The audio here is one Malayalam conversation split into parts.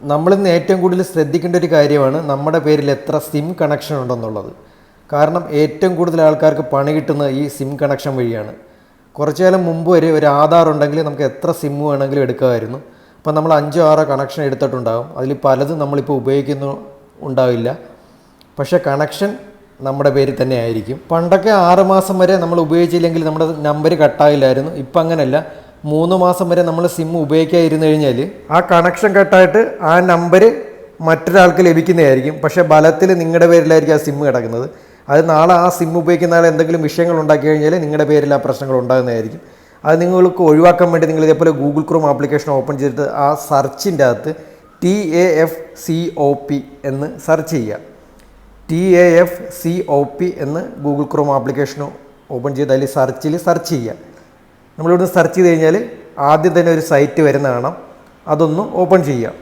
നമ്മളിന്ന് ഏറ്റവും കൂടുതൽ ശ്രദ്ധിക്കേണ്ട ഒരു കാര്യമാണ് നമ്മുടെ പേരിൽ എത്ര സിം കണക്ഷൻ ഉണ്ടെന്നുള്ളത്. കാരണം ഏറ്റവും കൂടുതൽ ആൾക്കാർക്ക് പണി കിട്ടുന്നത് ഈ സിം കണക്ഷൻ വഴിയാണ്. കുറച്ചു കാലം മുമ്പ് വരെ ഒരു ആധാർ ഉണ്ടെങ്കിൽ നമുക്ക് എത്ര സിം വേണമെങ്കിലും എടുക്കാമായിരുന്നു. അപ്പോൾ നമ്മൾ അഞ്ചോ ആറോ കണക്ഷൻ എടുത്തിട്ടുണ്ടാകും അതിൽ പലതും നമ്മളിപ്പോൾ ഉപയോഗിക്കുന്നു ഉണ്ടാവില്ല. പക്ഷേ കണക്ഷൻ നമ്മുടെ പേരിൽ തന്നെ ആയിരിക്കും പണ്ടൊക്കെ ആറ് മാസം വരെ നമ്മൾ ഉപയോഗിച്ചില്ലെങ്കിൽ നമ്മുടെ നമ്പർ കട്ടായില്ലായിരുന്നു. ഇപ്പം അങ്ങനെയല്ല. മൂന്ന് മാസം വരെ നമ്മൾ സിം ഉപയോഗിക്കാതിരുന്നു കഴിഞ്ഞാൽ ആ കണക്ഷൻ കട്ടായിട്ട് ആ നമ്പർ മറ്റൊരാൾക്ക് ലഭിക്കുന്നതായിരിക്കും. പക്ഷേ ബലത്തിൽ നിങ്ങളുടെ പേരിലായിരിക്കും ആ സിം കിടക്കുന്നത്. അത് നാളെ ആ സിം ഉപയോഗിക്കുന്ന ആൾ എന്തെങ്കിലും വിഷയങ്ങൾ ഉണ്ടാക്കി കഴിഞ്ഞാൽ നിങ്ങളുടെ പേരിൽ ആ പ്രശ്നങ്ങൾ ഉണ്ടാകുന്നതായിരിക്കും. അത് നിങ്ങൾക്ക് ഒഴിവാക്കാൻ വേണ്ടി നിങ്ങൾ ഇതേപോലെ ഗൂഗിൾ ക്രോം ആപ്ലിക്കേഷൻ ഓപ്പൺ ചെയ്തിട്ട് ആ സെർച്ചിന്റെ അകത്ത് T A F C O P എന്ന് സെർച്ച് ചെയ്യുക. T A F C O P എന്ന് ഗൂഗിൾ ക്രോം ആപ്ലിക്കേഷനോ ഓപ്പൺ ചെയ്ത് അതിൽ സെർച്ചിൽ സെർച്ച് ചെയ്യുക. നമ്മളിവിടെ സെർച്ച് ചെയ്ത് കഴിഞ്ഞാൽ ആദ്യം തന്നെ ഒരു സൈറ്റ് വരുന്ന കാണാം. അതൊന്ന് ഓപ്പൺ ചെയ്യുക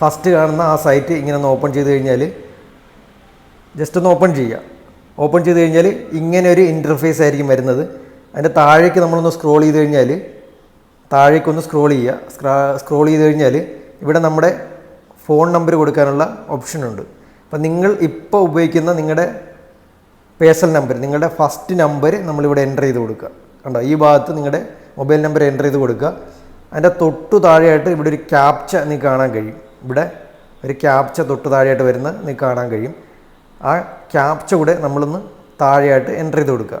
ഫസ്റ്റ് കാണുന്ന ആ സൈറ്റ് ഇങ്ങനെ ഒന്ന് ഓപ്പൺ ചെയ്ത് കഴിഞ്ഞാൽ ജസ്റ്റ് ഒന്ന് ഓപ്പൺ ചെയ്യുക ഓപ്പൺ ചെയ്ത് കഴിഞ്ഞാൽ ഇങ്ങനെ ഒരു ഇന്റർഫേസ് ആയിരിക്കും വരുന്നത്. അതിന്റെ താഴേക്ക് നമ്മളൊന്ന് സ്ക്രോൾ ചെയ്ത് കഴിഞ്ഞാൽ താഴേക്കൊന്ന് സ്ക്രോൾ ചെയ്യുക സ്ക്രോൾ ചെയ്ത് കഴിഞ്ഞാൽ ഇവിടെ നമ്മുടെ ഫോൺ നമ്പർ കൊടുക്കാനുള്ള ഓപ്ഷൻ ഉണ്ട്. അപ്പം നിങ്ങൾ ഇപ്പോൾ ഉപയോഗിക്കുന്ന നിങ്ങളുടെ പേഴ്സണൽ നമ്പർ നിങ്ങളുടെ ഫസ്റ്റ് നമ്പർ നമ്മളിവിടെ എന്റർ ചെയ്ത് കൊടുക്കുക. കണ്ടോ ഈ ഭാഗത്ത് നിങ്ങളുടെ മൊബൈൽ നമ്പർ എന്റർ ചെയ്ത് കൊടുക്കുക. അതിന്റെ തൊട്ടു താഴെയായിട്ട് ഇവിടെ ഒരു ക്യാപ്ച നിങ്ങൾക്ക് കാണാൻ കഴിയും. ഇവിടെ ഒരു ക്യാപ്ച തൊട്ട് താഴെയായിട്ട് വരുന്ന നിങ്ങൾക്ക് കാണാൻ കഴിയും. ആ ക്യാപ്ച കൂടെ നമ്മളൊന്ന് താഴെയായിട്ട് എന്റർ ചെയ്ത് കൊടുക്കുക.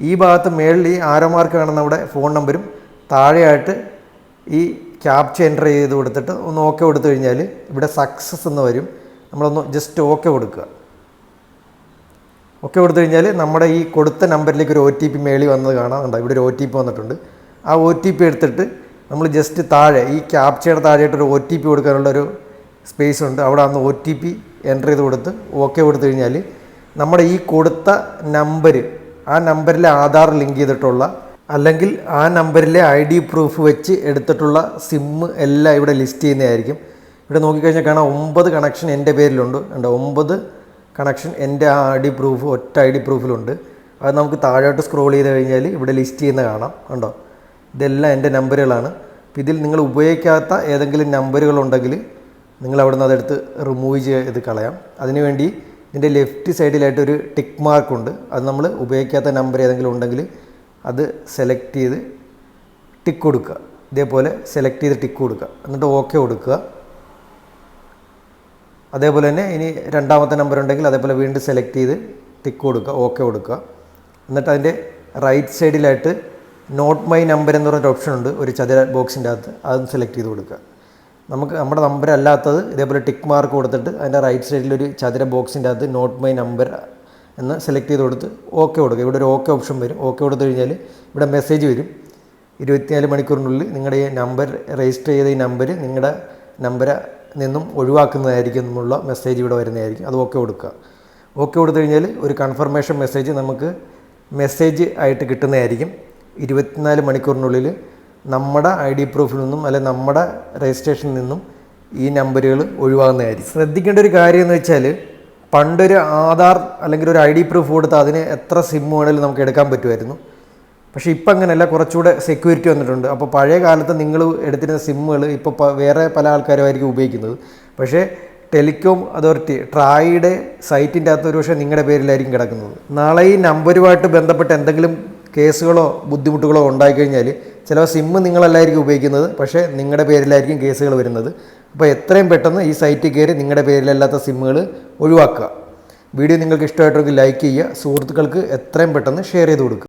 ഈ ഭാഗത്ത് മേളിൽ ഈ ആരോ മാർക്ക് കാണുന്ന അവിടെ ഫോൺ നമ്പരും താഴെയായിട്ട് ഈ ക്യാപ്ച എന്റർ ചെയ്ത് കൊടുത്തിട്ട് ഒന്ന് ഓക്കെ കൊടുത്തു കഴിഞ്ഞാൽ ഇവിടെ സക്സസ് എന്ന് വരും. നമ്മളൊന്ന് ജസ്റ്റ് ഓക്കെ കൊടുക്കുക. ഒക്കെ കൊടുത്തു കഴിഞ്ഞാൽ നമ്മുടെ ഈ കൊടുത്ത നമ്പറിലേക്ക് ഒരു ഒ ടി പി മേളി വന്നത് കാണാം. കണ്ടോ? ഇവിടെ ഒരു ഒ ടി പി വന്നിട്ടുണ്ട്. ആ ഒ ടി പി എടുത്തിട്ട് നമ്മൾ ജസ്റ്റ് താഴെ ഈ ക്യാപ്ചയുടെ താഴെയായിട്ട് ഒരു ഒ ടി പി കൊടുക്കാനുള്ള ഒരു സ്പേസ് ഉണ്ട്. അവിടെ അന്ന് ഒ ടി പി എന്റർ ചെയ്ത് കൊടുത്ത് ഓക്കെ കൊടുത്തു കഴിഞ്ഞാൽ നമ്മുടെ ഈ കൊടുത്ത നമ്പർ ആ നമ്പറിലെ ആധാർ ലിങ്ക് ചെയ്തിട്ടുള്ള അല്ലെങ്കിൽ ആ നമ്പറിലെ ഐ ഡി പ്രൂഫ് വെച്ച് എടുത്തിട്ടുള്ള സിമ്മ് എല്ലാം ഇവിടെ ലിസ്റ്റ് ചെയ്യുന്നതായിരിക്കും. ഇവിടെ നോക്കിക്കഴിഞ്ഞാൽ കാണാം ഒമ്പത് കണക്ഷൻ എന്റെ പേരിലുണ്ട്. ഉണ്ട് ഒമ്പത് കണക്ഷൻ എന്റെ ആ ഐ ഡി പ്രൂഫ് ഒറ്റ ഐ ഡി പ്രൂഫിലുണ്ട് അത് നമുക്ക് താഴോട്ട് സ്ക്രോൾ ചെയ്ത് കഴിഞ്ഞാൽ ഇവിടെ ലിസ്റ്റ് ചെയ്യുന്ന കാണാം. കണ്ടോ? ഇതെല്ലാം എന്റെ നമ്പറുകളാണ്. ഇതിൽ നിങ്ങൾ ഉപയോഗിക്കാത്ത ഏതെങ്കിലും നമ്പറുകളുണ്ടെങ്കിൽ നിങ്ങൾ അവിടെ നിന്ന് അതെടുത്ത് റിമൂവ് ചെയ്ത് കളയാം. അതിനുവേണ്ടി ഇതിന്റെ ലെഫ്റ്റ് സൈഡിലായിട്ട് ഒരു ടിക്ക് മാർക്കുണ്ട് അത് നമ്മൾ ഉപയോഗിക്കാത്ത നമ്പർ ഏതെങ്കിലും ഉണ്ടെങ്കിൽ അത് സെലക്ട് ചെയ്ത് ടിക്ക് കൊടുക്കുക. ഇതേപോലെ സെലക്ട് ചെയ്ത് ടിക്ക് കൊടുക്കുക. എന്നിട്ട് ഓക്കെ കൊടുക്കുക. അതേപോലെ തന്നെ ഇനി രണ്ടാമത്തെ നമ്പർ ഉണ്ടെങ്കിൽ അതേപോലെ വീണ്ടും സെലക്ട് ചെയ്ത് ടിക്ക് കൊടുക്കുക ഓക്കെ കൊടുക്കുക. എന്നിട്ട് അതിന്റെ റൈറ്റ് സൈഡിലായിട്ട് നോട്ട് മൈ നമ്പർ എന്ന് പറഞ്ഞൊരു ഓപ്ഷൻ ഉണ്ട് ഒരു ചതുര ബോക്സിന്റെ അകത്ത്. അതും സെലക്ട് ചെയ്ത് കൊടുക്കുക. നമുക്ക് നമ്മുടെ നമ്പർ അല്ലാത്തത് ഇതേപോലെ ടിക്ക് മാർക്ക് കൊടുത്തിട്ട് അതിന്റെ റൈറ്റ് സൈഡിലൊരു ചതുര ബോക്സിന്റെ അകത്ത് നോട്ട് മൈ നമ്പർ എന്ന് സെലക്ട് ചെയ്ത് കൊടുത്ത് ഓക്കെ കൊടുക്കുക. ഇവിടെ ഒരു ഓക്കെ ഓപ്ഷൻ വരും. ഓക്കെ കൊടുത്തു കഴിഞ്ഞാൽ ഇവിടെ മെസ്സേജ് വരും. ഇരുപത്തിനാല് മണിക്കൂറിനുള്ളിൽ നിങ്ങളുടെ ഈ നമ്പർ രജിസ്റ്റർ ചെയ്ത ഈ നമ്പർ നിങ്ങളുടെ നമ്പർ നിന്നും ഒഴിവാക്കുന്നതായിരിക്കും എന്നുള്ള മെസ്സേജ് ഇവിടെ വരുന്നതായിരിക്കും. അത് ഓക്കെ കൊടുക്കുക. ഓക്കെ കൊടുത്തു കഴിഞ്ഞാൽ ഒരു കൺഫർമേഷൻ മെസ്സേജ് നമുക്ക് മെസ്സേജ് ആയിട്ട് കിട്ടുന്നതായിരിക്കും. ഇരുപത്തിനാല് മണിക്കൂറിനുള്ളിൽ നമ്മുടെ ഐ ഡി പ്രൂഫിൽ നിന്നും അല്ലെങ്കിൽ നമ്മുടെ രജിസ്ട്രേഷനിൽ നിന്നും ഈ നമ്പറുകൾ ഒഴിവാകുന്നതായിരിക്കും. ശ്രദ്ധിക്കേണ്ട ഒരു കാര്യം എന്ന് വെച്ചാൽ പണ്ടൊരു ആധാർ അല്ലെങ്കിൽ ഒരു ഐ ഡി പ്രൂഫ് കൊടുത്ത് അതിന് എത്ര സിം വേണമെങ്കിലും നമുക്ക് എടുക്കാൻ പറ്റുമായിരുന്നു. പക്ഷേ ഇപ്പം അങ്ങനെയല്ല കുറച്ചുകൂടെ സെക്യൂരിറ്റി വന്നിട്ടുണ്ട്. അപ്പോൾ പഴയ കാലത്ത് നിങ്ങൾ എടുത്തിരുന്ന സിമ്മുകൾ ഇപ്പോൾ വേറെ പല ആൾക്കാരുമായിരിക്കും ഉപയോഗിക്കുന്നത്. പക്ഷേ ടെലികോം അതോറിറ്റി ട്രായിയുടെ സൈറ്റിന്റെ അകത്ത് ഒരുപക്ഷെ നിങ്ങളുടെ പേരിലായിരിക്കും കിടക്കുന്നത്. നാളെ ഈ നമ്പരുമായിട്ട് ബന്ധപ്പെട്ട് എന്തെങ്കിലും കേസുകളോ ബുദ്ധിമുട്ടുകളോ ഉണ്ടായിക്കഴിഞ്ഞാൽ ചില സിമ്മ് നിങ്ങളല്ലായിരിക്കും ഉപയോഗിക്കുന്നത്. പക്ഷേ നിങ്ങളുടെ പേരിലായിരിക്കും കേസുകൾ വരുന്നത്. അപ്പോൾ എത്രയും പെട്ടെന്ന് ഈ സൈറ്റിൽ കയറി നിങ്ങളുടെ പേരിലല്ലാത്ത സിമ്മുകൾ ഒഴിവാക്കുക. വീഡിയോ നിങ്ങൾക്ക് ഇഷ്ടമായിട്ടെങ്കിൽ ലൈക്ക് ചെയ്യുക. സുഹൃത്തുക്കൾക്ക് എത്രയും പെട്ടെന്ന് ഷെയർ ചെയ്ത് കൊടുക്കുക.